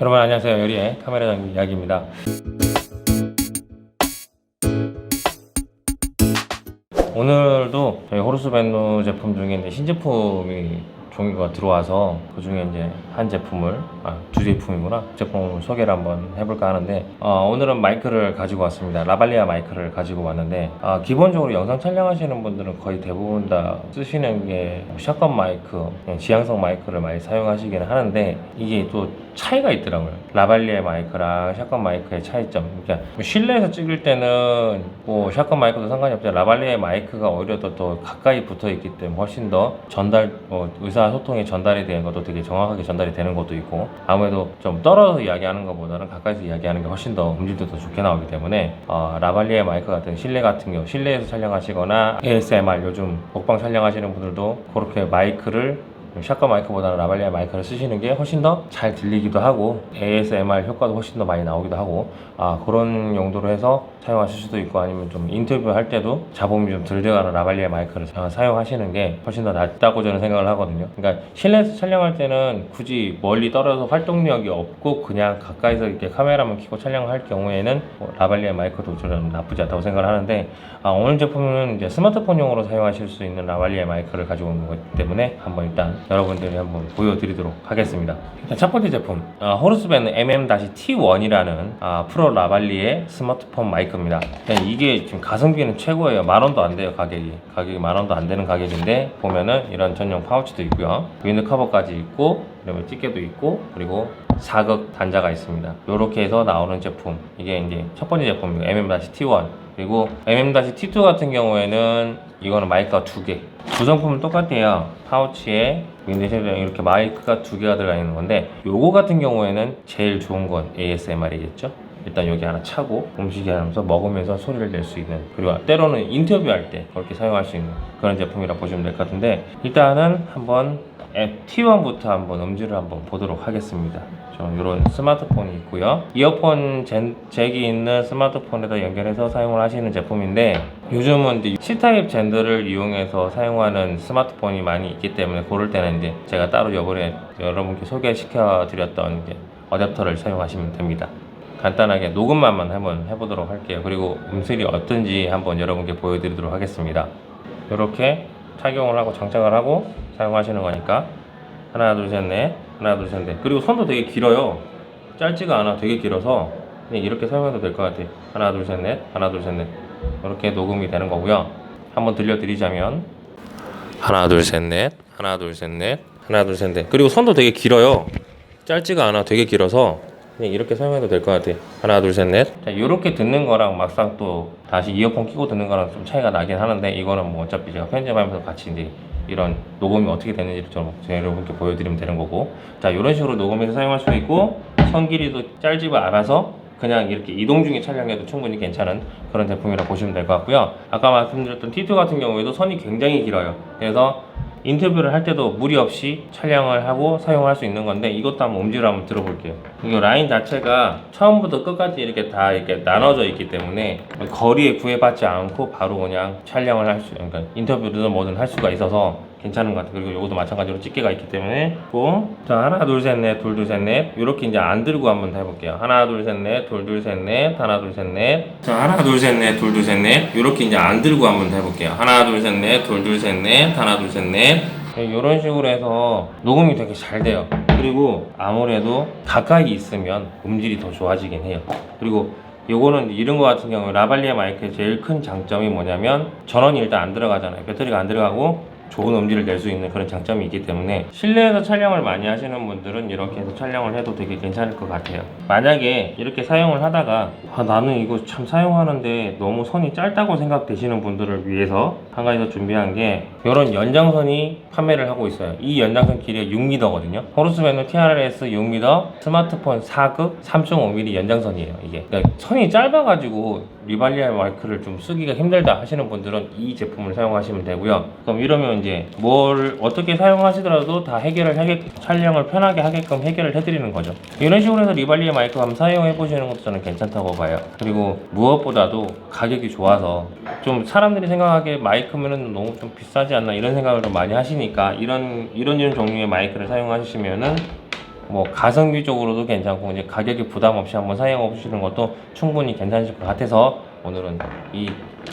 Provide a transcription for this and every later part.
여러분 안녕하세요. 요리의 카메라 장비 이야기입니다. 오늘도 저희 호르스밴드 제품 중에 신제품이 종류가 들어와서 그 중에 이제 한 제품을 아 두 제품이구나. 제품을 소개를 한번 해볼까 하는데 어, 오늘은 마이크를 가지고 왔습니다. 라발리아 마이크를 가지고 왔는데 아, 기본적으로 영상 촬영하시는 분들은 거의 대부분 다 쓰시는 게 샷건 마이크 그냥 지향성 마이크를 많이 사용하시기는 하는데 이게 또 차이가 있더라고요. 라발리아 마이크랑 샷건 마이크의 차이점. 그러니까 뭐 실내에서 찍을 때는 뭐 샷건 마이크도 상관이 없죠 라발리아 마이크가 오히려 더, 더 가까이 붙어 있기 때문에 훨씬 더 전달 뭐 의사 소통이 전달이 되는 것도 되게 정확하게 전달이 되는 것도 있고 아무래도 좀 떨어져서 이야기하는 것보다는 가까이서 이야기하는 게 훨씬 더 음질도 더 좋게 나오기 때문에 어, 라발리아 마이크 같은 실내 같은 경우 실내에서 촬영하시거나 ASMR 요즘 먹방 촬영하시는 분들도 그렇게 마이크를 샷건 마이크보다는 라발리아 마이크를 쓰시는 게 훨씬 더 잘 들리기도 하고 ASMR 효과도 훨씬 더 많이 나오기도 하고 아 그런 용도로 해서 사용하실 수도 있고 아니면 좀 인터뷰 할 때도 잡음이 좀덜 들어가는 라발리아 마이크를 사- 사용하시는 게 훨씬 더 낫다고 저는 생각을 하거든요. 그러니까 실내에서 촬영할 때는 굳이 멀리 떨어져서 활동력이 없고 그냥 가까이서 이렇게 카메라만 켜고 촬영할 경우에는 뭐 라발리아 마이크도 저는 나쁘지 않다고 생각을 하는데 아, 오늘 제품은 이제 스마트폰용으로 사용하실 수 있는 라발리아 마이크를 가지고 온 거기 때문에 한번 일단 여러분들이 한번 보여드리도록 하겠습니다. 일단 첫 번째 제품 아, 호르스밴드 MM-T1이라는 아, 프로 라발리의 스마트폰 마이크입니다. 그냥 이게 지금 가성비는 최고예요. 만 원도 안 돼요 가격이. 가격이 만 원도 안 되는 가격인데 보면은 이런 전용 파우치도 있고요. 윈드 커버까지 있고 그다음에 찌개도 있고 그리고 사극 단자가 있습니다. 이렇게 해서 나오는 제품. 이게 이제 첫 번째 제품이고 MM-T1. 그리고 MM-T2 같은 경우에는 이거는 마이크가 두 개. 구성품은 똑같아요. 파우치에 윈드셔랑 이렇게 마이크가 두 개가 들어가 있는 건데 요거 같은 경우에는 제일 좋은 건 ASMR이겠죠? 일단 여기 하나 차고 음식이 하면서 먹으면서 소리를 낼 수 있는 그리고 때로는 인터뷰할 때 그렇게 사용할 수 있는 그런 제품이라 보시면 될 것 같은데 일단은 한번 앱 T1부터 한번 음질을 한번 보도록 하겠습니다. 좀 이런 스마트폰이 있고요. 이어폰 젠, 잭이 있는 스마트폰에다 연결해서 사용을 하시는 제품인데 요즘은 이제 C타입 젠더를 이용해서 사용하는 스마트폰이 많이 있기 때문에 고를 때는 이제 제가 따로 이번에 여러분께 소개시켜 드렸던 이제 어댑터를 사용하시면 됩니다. 간단하게 녹음만만 한번 해보도록 할게요. 그리고 음질이 어떤지 한번 여러분께 보여드리도록 하겠습니다. 이렇게 착용을 하고 장착을 하고 사용하시는 거니까. 하나 둘 셋 넷. 하나 둘 셋 넷. 그리고 손도 되게 길어요. 짧지가 않아. 되게 길어서. 그냥 이렇게 사용해도 될 것 같아요 하나 둘 셋 넷. 하나 둘 셋 넷. 이렇게 녹음이 되는 거고요. 한번 들려드리자면. 하나 둘 셋 넷. 하나 둘 셋 넷. 하나 둘 셋 넷. 그리고 손도 되게 길어요. 짧지가 않아. 되게 길어서 그냥 이렇게 사용해도 될 것 같아요 하나 둘 셋 넷. 자, 이렇게 듣는 거랑 막상 또 다시 이어폰 끼고 듣는 거랑 좀 차이가 나긴 하는데 이거는 뭐 어차피 제가 편집하면서 같이 이제 이런 녹음이 어떻게 되는지를 좀 여러분께 보여드리면 되는 거고. 자 이런 식으로 녹음해서 사용할 수도 있고 선 길이도 짧지가 않아서 그냥 이렇게 이동 중에 촬영해도 충분히 괜찮은 그런 제품이라고 보시면 될 것 같고요. 아까 말씀드렸던 T2 같은 경우에도 선이 굉장히 길어요. 그래서 인터뷰를 할 때도 무리 없이 촬영을 하고 사용할 수 있는 건데 이것도 한번 음질을 한번 들어볼게요. 이 라인 자체가 처음부터 끝까지 이렇게 다 이렇게 나눠져 있기 때문에 거리에 구애받지 않고 바로 그냥 촬영을 할 수, 그러니까 인터뷰든 뭐든 할 수가 있어서 괜찮은 것 같아요. 그리고 이것도 마찬가지로 집게가 있기 때문에 고, 자 하나 둘 셋 넷 둘 둘 셋 넷 이렇게 이제 안 들고 한번 해볼게요. 하나 둘 셋 넷 둘 둘 셋 넷 하나 둘 셋 넷 자 하나 둘 셋 넷 둘 둘 셋 넷 이렇게 이제 안 들고 한번 해볼게요. 하나 둘 셋 넷 둘 둘 셋 넷 하나 둘 셋 넷 이런 식으로 해서 녹음이 되게 잘 돼요. 그리고 아무래도 가까이 있으면 음질이 더 좋아지긴 해요. 그리고 요거는 이런 거 같은 경우 라발리아 마이크의 제일 큰 장점이 뭐냐면 전원이 일단 안 들어가잖아요. 배터리가 안 들어가고 좋은 음질을 낼 수 있는 그런 장점이 있기 때문에 실내에서 촬영을 많이 하시는 분들은 이렇게 해서 촬영을 해도 되게 괜찮을 것 같아요. 만약에 이렇게 사용을 하다가 아, 나는 이거 참 사용하는데 너무 선이 짧다고 생각되시는 분들을 위해서 한 가지 더 준비한 게 이런 연장선이 판매를 하고 있어요. 이 연장선 길이가 6m거든요. 호르스밴드 TRS 6m 스마트폰 4급 3.5mm 연장선이에요. 이게 그러니까 선이 짧아가지고 리발리아 마이크를 좀 쓰기가 힘들다 하시는 분들은 이 제품을 사용하시면 되고요. 그럼 이러면 이제 뭘 어떻게 사용하시더라도 다 해결을 하게 촬영을 편하게 하게끔 해결을 해드리는 거죠. 이런 식으로 해서 리발리아 마이크 한번 사용해 보시는 것도 저는 괜찮다고 봐요. 그리고 무엇보다도 가격이 좋아서 좀 사람들이 생각하기에 마이크면은 너무 좀 비싸지 않나 이런 생각을 좀 많이 하시니까 이런 이런 이런 종류의 마이크를 사용하시면은 뭐 가성비 쪽으로도 괜찮고 이제 가격이 부담 없이 한번 사용해 보시는 것도 충분히 괜찮으실 것 같아서 오늘은 이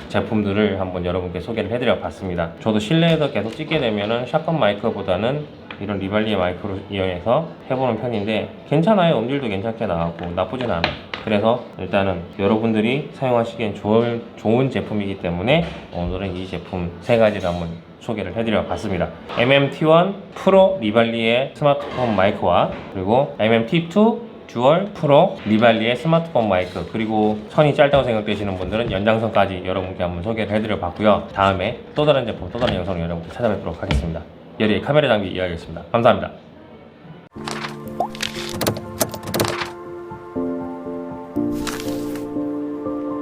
제품들을 한번 여러분께 소개를 해드려 봤습니다. 저도 실내에서 계속 찍게 되면은 샷건 마이크보다는 이런 리발리의 마이크로 이용해서 해보는 편인데 괜찮아요. 음질도 괜찮게 나왔고 나쁘진 않아요. 그래서 일단은 여러분들이 사용하시기엔 좋은, 좋은 제품이기 때문에 오늘은 이 제품 세 가지를 한번 소개를 해드려 봤습니다. MMT1 프로 리발리의 스마트폰 마이크와 그리고 MMT2 듀얼 프로 리발리의 스마트폰 마이크 그리고 선이 짧다고 생각되시는 분들은 연장선까지 여러분께 한번 소개를 해드려 봤고요. 다음에 또 다른 제품 또 다른 영상을 여러분께 찾아뵙도록 하겠습니다. 여기 카메라 장비 이야기했습니다. 감사합니다.